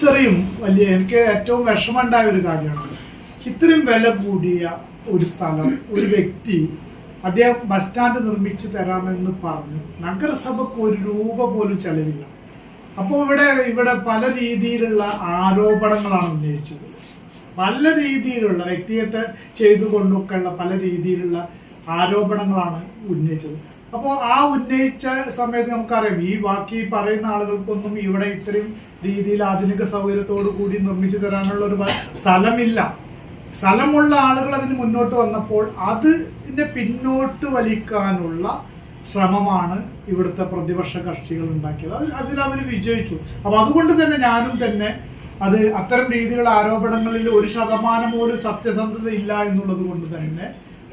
ഇത്രയും വലിയ എനിക്ക് ഏറ്റവും വിഷമമുണ്ടായ ഒരു കാര്യമാണ്. ഇത്രയും വില കൂടിയ ഒരു സ്ഥലം ഒരു വ്യക്തി അദ്ദേഹം ബസ് സ്റ്റാൻഡ് നിർമ്മിച്ചു തരാമെന്ന് പറഞ്ഞു. നഗരസഭക്ക് ഒരു രൂപ പോലും ചെലവില്ല. അപ്പോൾ ഇവിടെ ഇവിടെ പല രീതിയിലുള്ള ആരോപണങ്ങളാണ് ഉന്നയിച്ചത്. പല രീതിയിലുള്ള വ്യക്തിഗത ചെയ്തുകൊണ്ടൊക്കെയുള്ള പല രീതിയിലുള്ള ആരോപണങ്ങളാണ് ഉന്നയിച്ചത്. അപ്പോൾ ആ ഉന്നയിച്ച സമയത്ത് നമുക്കറിയാം ഈ ബാക്കി പറയുന്ന ആളുകൾക്കൊന്നും ഇവിടെ ഇത്രയും രീതിയിൽ ആധുനിക സൗകര്യത്തോടു കൂടി നിർമ്മിച്ചു തരാനുള്ള ഒരു സ്ഥലമില്ല. സ്ഥലമുള്ള ആളുകൾ അതിന് മുന്നോട്ട് വന്നപ്പോൾ അതിനെ പിന്നോട്ട് വലിക്കാനുള്ള ശ്രമമാണ് ഇവിടുത്തെ പ്രതിപക്ഷ കക്ഷികൾ ഉണ്ടാക്കിയത്. അത് അതിലവർ വിജയിച്ചു. അപ്പൊ അതുകൊണ്ട് തന്നെ ഞാനും തന്നെ അത് അത്തരം രീതിയിലുള്ള ആരോപണങ്ങളിൽ ഒരു ശതമാനം പോലും സത്യസന്ധത ഇല്ല എന്നുള്ളത് കൊണ്ട് തന്നെ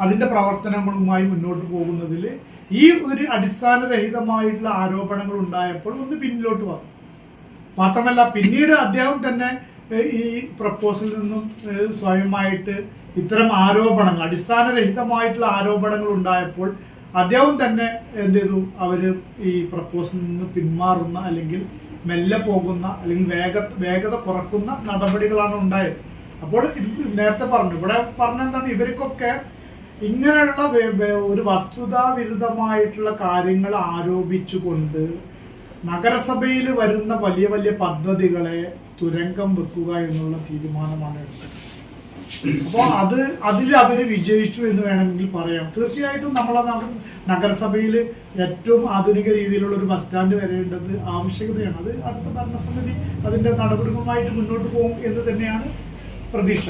അതിന്റെ പ്രവർത്തനങ്ങളുമായി മുന്നോട്ട് പോകുന്നതിൽ ഈ ഒരു അടിസ്ഥാനരഹിതമായിട്ടുള്ള ആരോപണങ്ങൾ ഉണ്ടായപ്പോൾ ഒന്ന് പിന്നിലോട്ട് വന്നു. മാത്രമല്ല പിന്നീട് അദ്ദേഹം തന്നെ ഈ പ്രപ്പോസലിൽ നിന്നും സ്വയമായിട്ട് ഇത്തരം ആരോപണങ്ങൾ അടിസ്ഥാനരഹിതമായിട്ടുള്ള ആരോപണങ്ങൾ ഉണ്ടായപ്പോൾ അദ്ദേഹം തന്നെ എന്ത് ചെയ്തു? അവർ ഈ പ്രപ്പോസലിൽ നിന്ന് പിന്മാറുന്ന അല്ലെങ്കിൽ മെല്ലെ പോകുന്ന അല്ലെങ്കിൽ വേഗ വേഗത കുറക്കുന്ന നടപടികളാണ് ഉണ്ടായത്. അപ്പോൾ നേരത്തെ പറഞ്ഞു. ഇവിടെ പറഞ്ഞെന്താണ് ഇവർക്കൊക്കെ ഇങ്ങനെയുള്ള ഒരു വസ്തുതാ വിരുദ്ധമായിട്ടുള്ള കാര്യങ്ങൾ ആരോപിച്ചുകൊണ്ട് നഗരസഭയിൽ വരുന്ന വലിയ വലിയ പദ്ധതികളെ തുരങ്കം വെക്കുക എന്നുള്ള തീരുമാനമാണ് എടുത്തത്. അപ്പോൾ അത് അതിൽ അവർ വിജയിച്ചു എന്ന് വേണമെങ്കിൽ പറയാം. തീർച്ചയായിട്ടും നമ്മളെ നഗ- നഗരസഭയിൽ ഏറ്റവും ആധുനിക രീതിയിലുള്ള ഒരു ബസ് സ്റ്റാൻഡ് വരേണ്ടത് ആവശ്യകതയാണ്. അത് അടുത്ത ഭരണസമിതി അതിന്റെ നടപടികളുമായിട്ട് മുന്നോട്ട് പോകും എന്ന് തന്നെയാണ് പ്രതീക്ഷ.